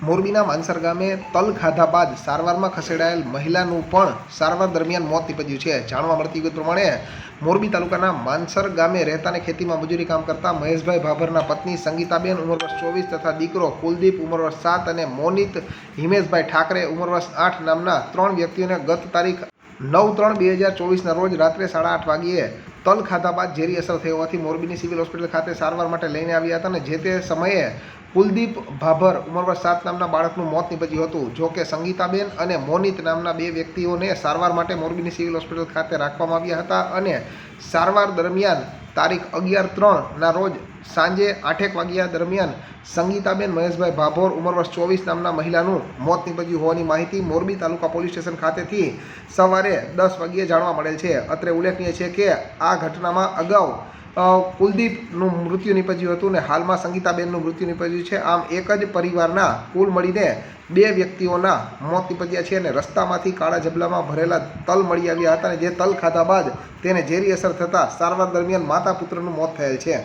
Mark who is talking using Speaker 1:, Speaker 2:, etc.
Speaker 1: મોરબીના માનસર ગામે તલ ખાધા બાદ સારવારમાં ખસેડાયેલ મહિલાનું પણ સારવાર દરમિયાન મોત નીપજ્યું છે. જાણવા મળતી વિગત પ્રમાણે મોરબી તાલુકાના માનસર ગામે રહેતાને ખેતીમાં મજૂરી કામ કરતા મહેશભાઈ ભાભરના પત્ની સંગીતાબેન ઉંમર વર્ષ ચોવીસ તથા દીકરો કુલદીપ ઉંમર વર્ષ સાત અને મોનિત હિમેશભાઈ ઠાકરે ઉંમર વર્ષ આઠ નામના ત્રણ વ્યક્તિઓને ગત તારીખ નવ ત્રણ બે હજાર ચોવીસના રોજ રાત્રે સાડા આઠ વાગ્યે તલ ખાધા બાદ ઝેરી અસર થઈ હોવાથી મોરબીની સિવિલ હોસ્પિટલ ખાતે સારવાર માટે લઈને આવ્યા હતા અને જે તે સમયે કુલદીપ ભાભર ઉંમર વર્ષ સાત નામના બાળકનું મોત નીપજ્યું હતું. જો કે સંગીતાબેન અને મોનિત નામના બે વ્યક્તિઓને સારવાર માટે મોરબીની સિવિલ હોસ્પિટલ ખાતે રાખવામાં આવ્યા હતા અને સારવાર દરમિયાન તારીખ અગિયાર ત્રણના રોજ સાંજે આઠેક વાગ્યા દરમિયાન સંગીતાબેન મહેશભાઈ ભાભોર ઉંમર વર્ષ ચોવીસ નામના મહિલાનું મોત નીપજ્યું હોવાની માહિતી મોરબી તાલુકા પોલીસ સ્ટેશન ખાતેથી સવારે દસ વાગ્યે જાણવા મળેલ છે. અત્રે ઉલ્લેખનીય છે કે આ ઘટનામાં અગાઉ કુલદીપનું મૃત્યુ નિપજ્યું હતું અને હાલમાં સંગીતાબેનનું મૃત્યુ નિપજ્યું છે. આમ એક જ પરિવારના કુલ મળીને બે વ્યક્તિઓના મોત નિપજ્યા છે અને રસ્તામાંથી કાળા જબલામાં ભરેલા તલ મળી આવ્યા હતા અને જે તલ ખાધા બાદ તેને ઝેરી અસર થતાં સારવાર દરમિયાન માતા પુત્રનું મોત થયેલ છે.